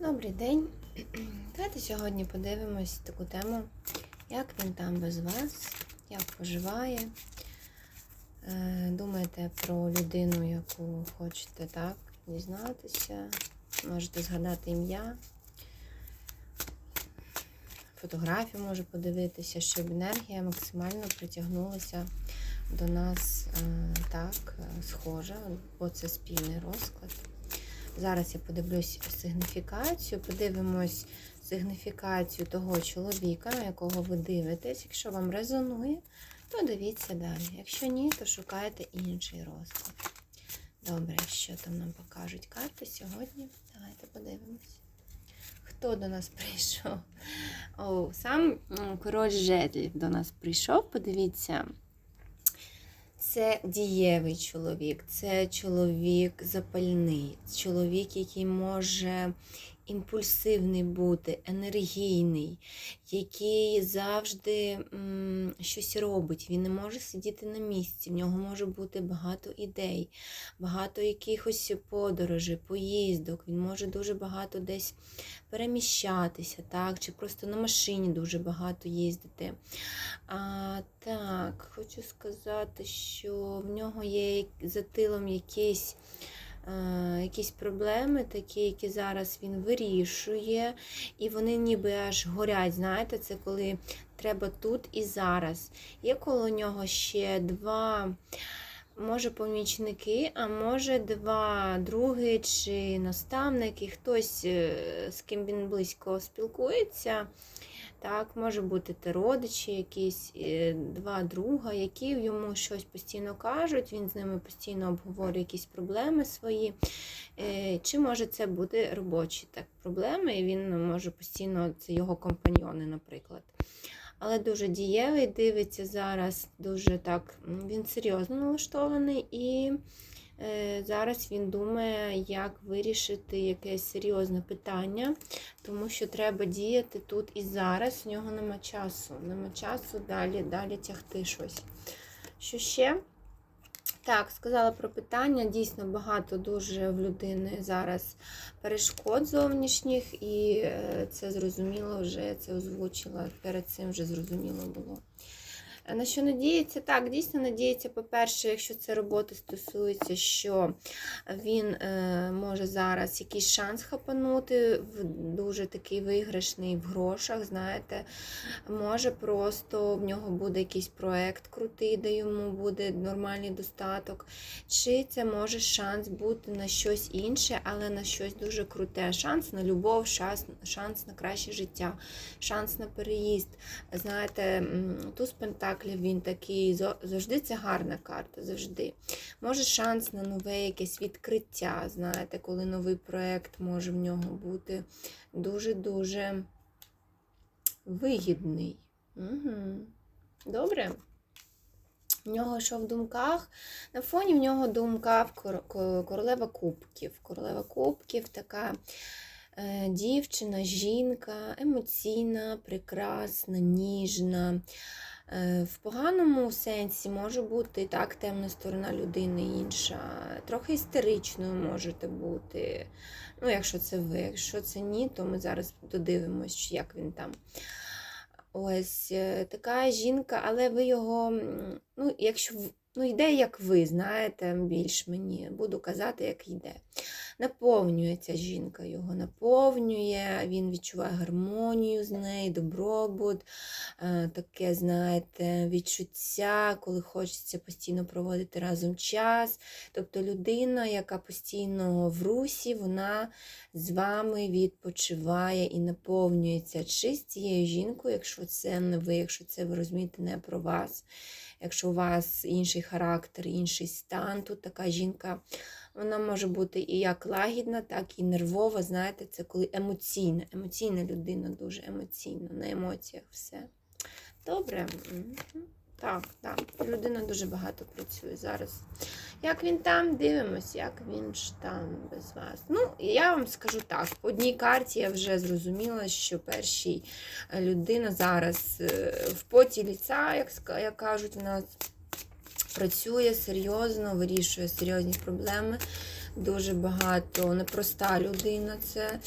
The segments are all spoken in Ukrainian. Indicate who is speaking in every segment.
Speaker 1: Добрий день. Давайте сьогодні подивимось таку тему, як він там без вас, як поживає. Е, Думаєте про людину, яку хочете так дізнатися. Можете згадати ім'я, фотографію може подивитися, щоб енергія максимально притягнулася до нас е, так, е, схожа, бо це спільний розклад. Зараз я подивлюсь сигніфікацію, подивимось сигніфікацію того чоловіка, на якого ви дивитесь. Якщо вам резонує, то дивіться далі. Якщо ні, то шукайте інший розклад. Добре, що там нам покажуть карти сьогодні? Давайте подивимось. Хто до нас прийшов? О, сам м, король жезлів до нас прийшов. Подивіться. Це дієвий чоловік, це чоловік запальний, чоловік, який може імпульсивний бути, енергійний, який завжди м, щось робить. Він не може сидіти на місці, в нього може бути багато ідей, багато якихось подорожей, поїздок. Він може дуже багато десь переміщатися, так, чи просто на машині дуже багато їздити. А, Так, хочу сказати, що в нього є за тилом якісь, е, якісь проблеми, такі, які зараз він вирішує, і вони ніби аж горять. Знаєте, це коли треба тут і зараз. Є коло нього ще два. Може, помічники, а може, два други чи наставники, хтось, е, з ким він близько спілкується. Так, може бути те родичі, якісь два друга, які йому щось постійно кажуть, він з ними постійно обговорює якісь проблеми свої. Е, Чи може це бути робочі так, проблеми, і він може постійно, це його компаньйони, наприклад. Але дуже дієвий, дивиться зараз, дуже так, він серйозно налаштований і зараз він думає, як вирішити якесь серйозне питання, тому що треба діяти тут і зараз. В нього нема часу. Нема часу далі, далі тягти щось. Що ще? Так, сказала про питання. Дійсно, багато дуже в людини зараз перешкод зовнішніх, і е, це зрозуміло вже, це озвучила. Перед цим вже зрозуміло було. На що надіється? Так, дійсно надіється, по-перше, якщо це роботи стосується, що він е, може зараз якийсь шанс хапанути, в дуже такий виграшний в грошах, знаєте, може просто в нього буде якийсь проект крутий, де йому буде нормальний достаток. Чи це може шанс бути на щось інше, але на щось дуже круте. Шанс на любов, шанс, шанс на краще життя, шанс на переїзд. Знаєте, м, туз Пентаклів він такий, завжди це гарна карта, завжди. Може шанс на нове якесь відкриття, знаєте, коли новий проєкт може в нього бути дуже-дуже вигідний. Угу. Добре. В нього що в думках? На фоні в нього думка королева кубків. Королева кубків така е, дівчина, жінка, емоційна, прекрасна, ніжна. Е, В поганому сенсі може бути так, темна сторона людини інша. Трохи істеричною можете бути. Ну, якщо це ви. Якщо це ні, то ми зараз додивимось, як він там. Ось е, така жінка, але ви його, ну, якщо ну, йде, як ви, знаєте, більш мені, буду казати, як йде. Наповнює ця жінка його, наповнює, він відчуває гармонію з нею, добробут, е, таке, знаєте, відчуття, коли хочеться постійно проводити разом час. Тобто людина, яка постійно в русі, вона з вами відпочиває і наповнюється чи з цією жінкою, якщо це не ви, якщо це ви розумієте не про вас, якщо у вас інший характер, інший стан, тут така жінка. Вона може бути і як лагідна, так і нервова. Знаєте, це коли емоційна. Емоційна людина дуже емоційна, на емоціях все. Добре. Так, так. Людина дуже багато працює зараз. Як він там, дивимось, як він ж там без вас. Ну, я вам скажу так: по одній карті я вже зрозуміла, що першій е, людина зараз е, в поті ліца, як, як кажуть у нас, працює серйозно, вирішує серйозні проблеми. Дуже багато, непроста людина це.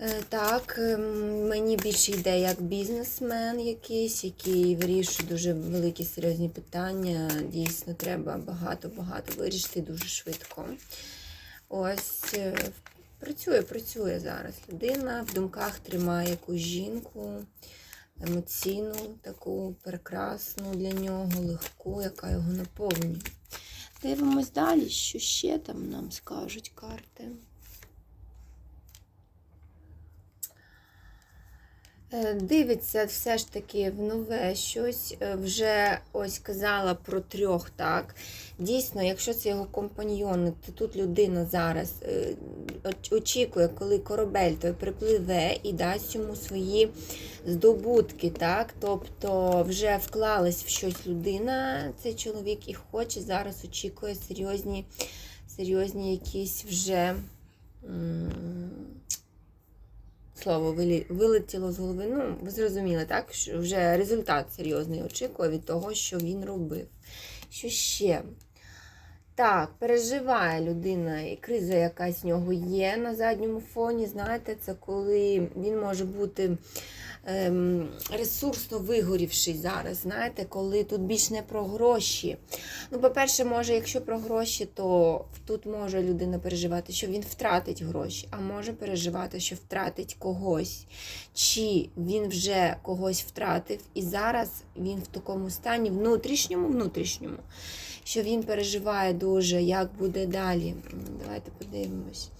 Speaker 1: Е, Так, ем, мені більше йде як бізнесмен якийсь, який вирішує дуже великі серйозні питання. Дійсно, треба багато-багато вирішити дуже швидко. Ось е, працює, працює зараз людина. В думках тримає якусь жінку, емоційну, таку прекрасну для нього, легку, яка його наповнює. Дивимось далі, що ще там нам скажуть карти. Е, Дивиться все ж таки в нове щось. Е, Вже ось казала про трьох, так. Дійсно, якщо це його компаньйони, то тут людина зараз е, очікує, коли корабель той припливе і дасть йому свої здобутки, так. Тобто вже вклалась в щось людина, цей чоловік, і хоче зараз очікує серйозні, серйозні якісь вже. Слово вилетіло з голови. Ну, ви зрозуміли, так? Що вже результат серйозний очікує від того, що він робив. Що ще? Так, переживає людина, і криза якась в нього є на задньому фоні. Знаєте, це коли він може бути ресурсно вигорівший зараз. Знаєте, коли тут більш не про гроші. Ну, по-перше, може, якщо про гроші, то тут може людина переживати, що він втратить гроші, а може переживати, що втратить когось. Чи він вже когось втратив, і зараз він в такому стані внутрішньому, внутрішньому, що він переживає дуже, як буде далі. Давайте подивимось.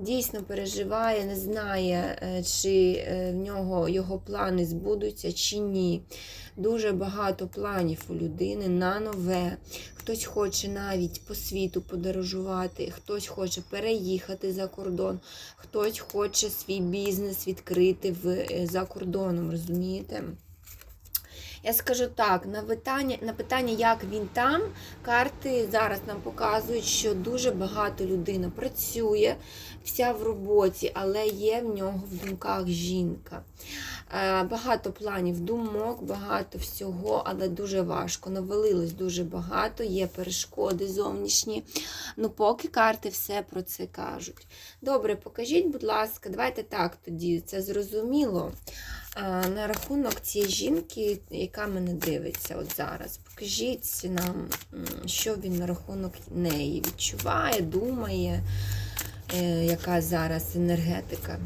Speaker 1: Дійсно переживає, не знає, е, чи е, в нього його плани збудуться, чи ні. Дуже багато планів у людини на нове. Хтось хоче навіть по світу подорожувати, хтось хоче переїхати за кордон, хтось хоче свій бізнес відкрити в, е, за кордоном, розумієте? Я скажу так, на питання, на питання, як він там, карти зараз нам показують, що дуже багато людина працює, вся в роботі, але є в нього в думках жінка. Е, Багато планів, думок, багато всього, але дуже важко. Навалилось дуже багато, є перешкоди зовнішні. Ну, поки карти все про це кажуть. Добре, покажіть, будь ласка, давайте так тоді, це зрозуміло. А, На рахунок цієї жінки, яка мене дивиться от зараз, покажіть нам, що він на рахунок неї відчуває, думає, е, яка зараз енергетика.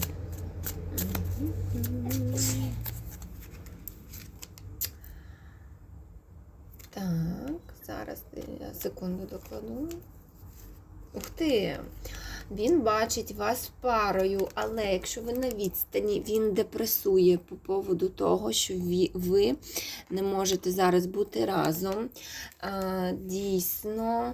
Speaker 1: Так, зараз я секунду докладу. Ух ти! Він бачить вас парою, але якщо ви на відстані, він депресує по поводу того, що ви не можете зараз бути разом. Дійсно.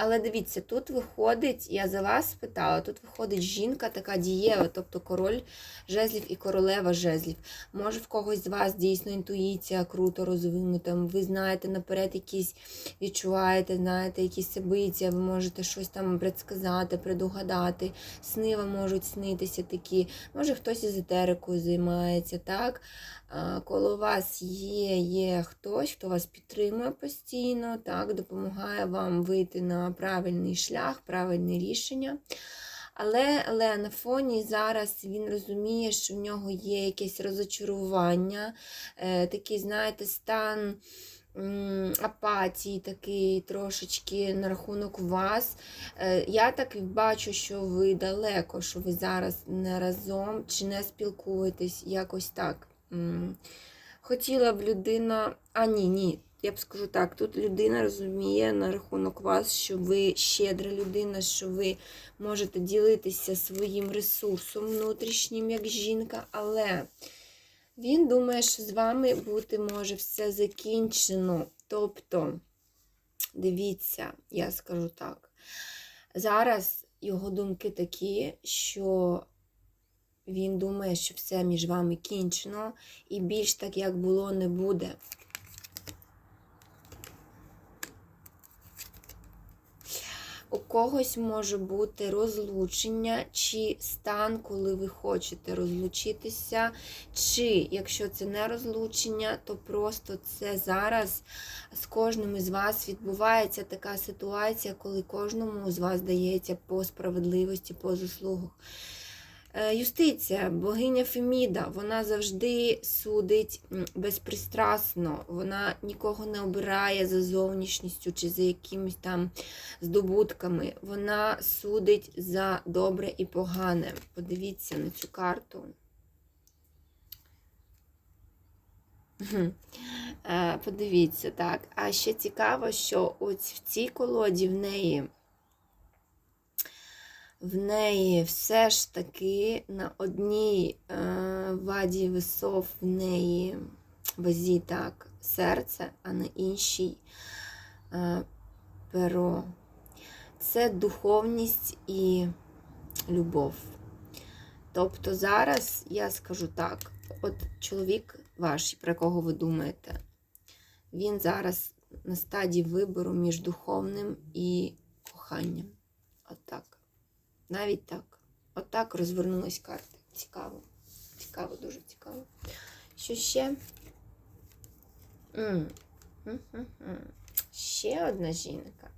Speaker 1: Але дивіться, тут виходить, я за вас спитала, тут виходить жінка така дієва, тобто король жезлів і королева жезлів. Може, в когось з вас дійсно інтуїція круто розвинута, ви знаєте наперед якісь відчуваєте, знаєте, якісь собиття, ви можете щось там предсказати, предугадати. Сни вам можуть снитися такі. Може, хтось езотерикою займається, так? Коло вас є, є хтось, хто вас підтримує постійно, так, допомагає вам вийти на правильний шлях, правильне рішення. Але, але на фоні зараз він розуміє, що в нього є якесь розочарування, е, такий, знаєте, стан апатії, такий трошечки на рахунок вас. Е, я так бачу, що ви далеко, що ви зараз не разом чи не спілкуєтесь, якось так. Хотіла б людина. А, ні, ні. Я б скажу так, тут людина розуміє на рахунок вас, що ви щедра людина, що ви можете ділитися своїм ресурсом внутрішнім, як жінка, але він думає, що з вами бути може все закінчено. Тобто, дивіться, я скажу так. Зараз його думки такі, що він думає, що все між вами кінчено, і більш так, як було, не буде. У когось може бути розлучення чи стан, коли ви хочете розлучитися. Чи якщо це не розлучення, то просто це зараз з кожним із вас відбувається така ситуація, коли кожному з вас дається по справедливості, по заслугах. Е, Юстиція, богиня Феміда, вона завжди судить безпристрасно, вона нікого не обирає за зовнішністю чи за якимись там здобутками. Вона судить за добре і погане. Подивіться на цю карту. Е, Подивіться, так. А ще цікаво, що ось в цій колоді в неї в неї все ж таки на одній е, ваді весов в неї вазі так серце, а на іншій е, перо. Це духовність і любов. Тобто зараз я скажу так: от чоловік ваш, про якого ви думаєте, він зараз на стадії вибору між духовним і. Навіть так. Отак розвернулись карти. Цікаво. Цікаво, дуже цікаво. Що ще? Ще одна жінка.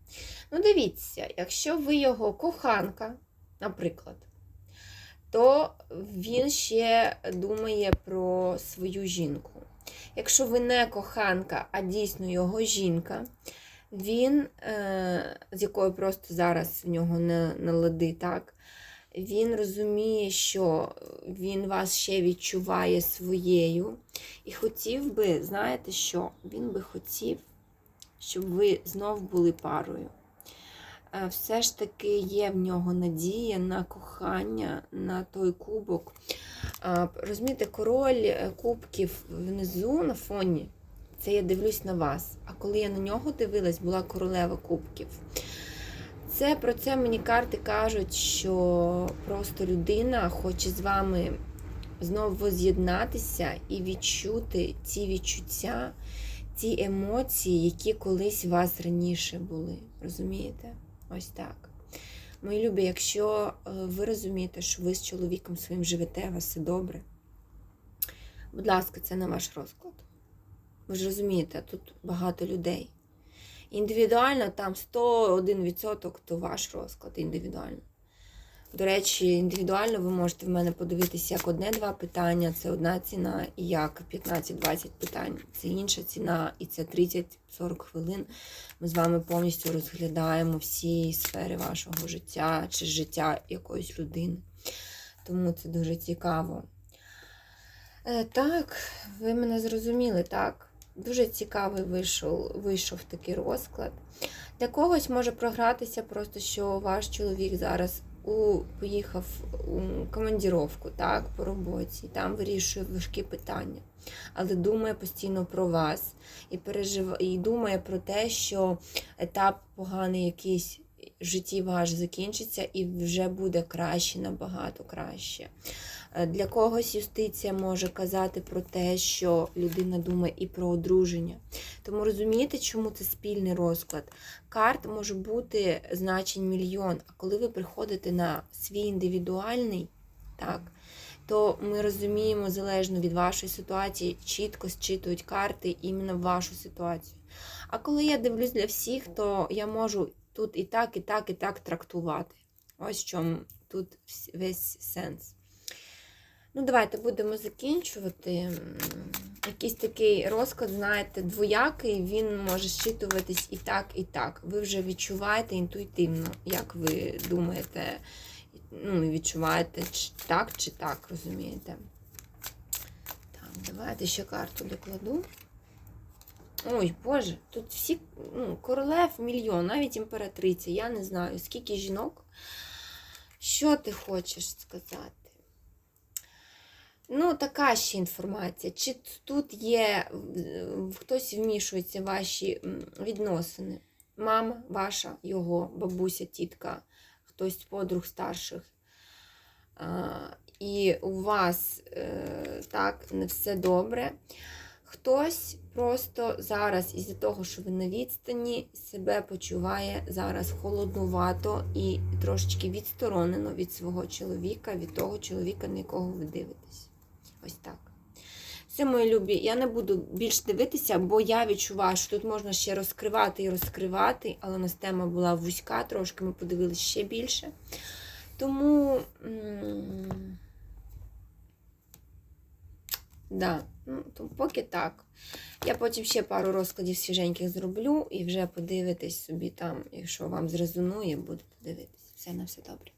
Speaker 1: Ну, дивіться, якщо ви його коханка, наприклад, то він ще думає про свою жінку. Якщо ви не коханка, а дійсно його жінка, він, е, з якою просто зараз в нього не, не лади, так? Він розуміє, що він вас ще відчуває своєю. І хотів би, знаєте що? Він би хотів, щоб ви знов були парою. Е, Все ж таки є в нього надія на кохання, на той кубок. Е, Розумієте, король кубків внизу на фоні. Це я дивлюсь на вас. А коли я на нього дивилась, була королева кубків. Це про це мені карти кажуть, що просто людина хоче з вами знову воз'єднатися і відчути ці відчуття, ці емоції, які колись у вас раніше були. Розумієте? Ось так. Мої любі, якщо е, ви розумієте, що ви з чоловіком своїм живете, у вас все добре. Будь ласка, це не ваш розклад. Ви ж розумієте, тут багато людей. Індивідуально там 101% то ваш розклад індивідуально. До речі, індивідуально ви можете в мене подивитися як одне-два питання, це одна ціна, і як 15-20 питань. Це інша ціна, і це 30-40 хвилин. Ми з вами повністю розглядаємо всі сфери вашого життя чи життя якоїсь людини. Тому це дуже цікаво. Е, Так, ви мене зрозуміли, так. Дуже цікавий вийшов, вийшов такий розклад. Для когось може програтися просто, що ваш чоловік зараз у, поїхав у командіровку, так, по роботі, там вирішує важкі питання, але думає постійно про вас і пережив... і думає про те, що етап поганий якийсь в житті ваш закінчиться і вже буде краще, набагато краще. Е, Для когось юстиція може казати про те, що людина думає і про одруження. Тому розумієте, чому це спільний розклад? Карт може бути значень мільйон, а коли ви приходите на свій індивідуальний, так, то ми розуміємо, залежно від вашої ситуації, чітко зчитують карти іменно в вашу ситуацію. А коли я дивлюсь для всіх, то я можу тут і так, і так, і так трактувати. Ось в чому тут весь сенс. Ну, давайте будемо закінчувати. Якийсь такий розклад, знаєте, двоякий, він може зчитуватись і так, і так. Ви вже відчуваєте інтуїтивно, як ви думаєте, ну, відчуваєте чи так чи так, розумієте? Так, давайте ще карту докладу. Ой, Боже, тут всі ну, королев мільйон, навіть імператриця. Я не знаю, скільки жінок. Що ти хочеш сказати? Ну, така ще інформація. Чи тут є хтось вмішується в ваші відносини? Мама ваша, його, бабуся, тітка, хтось подруг старших. А, і у вас е, так не все добре. Хтось просто зараз, із-за того, що ви на відстані, себе почуває зараз холоднувато і трошечки відсторонено від свого чоловіка, від того чоловіка, на якого ви дивитесь. Ось так. Все, мої любі, я не буду більш дивитися, бо я відчуваю, що тут можна ще розкривати і розкривати, але у нас тема була вузька, трошки ми подивилися ще більше. Тому. Да, ну, то поки так. Я потім ще пару розкладів свіженьких зроблю і вже подивитесь собі там, якщо вам зрезонує, будете дивитися. Все на все добре.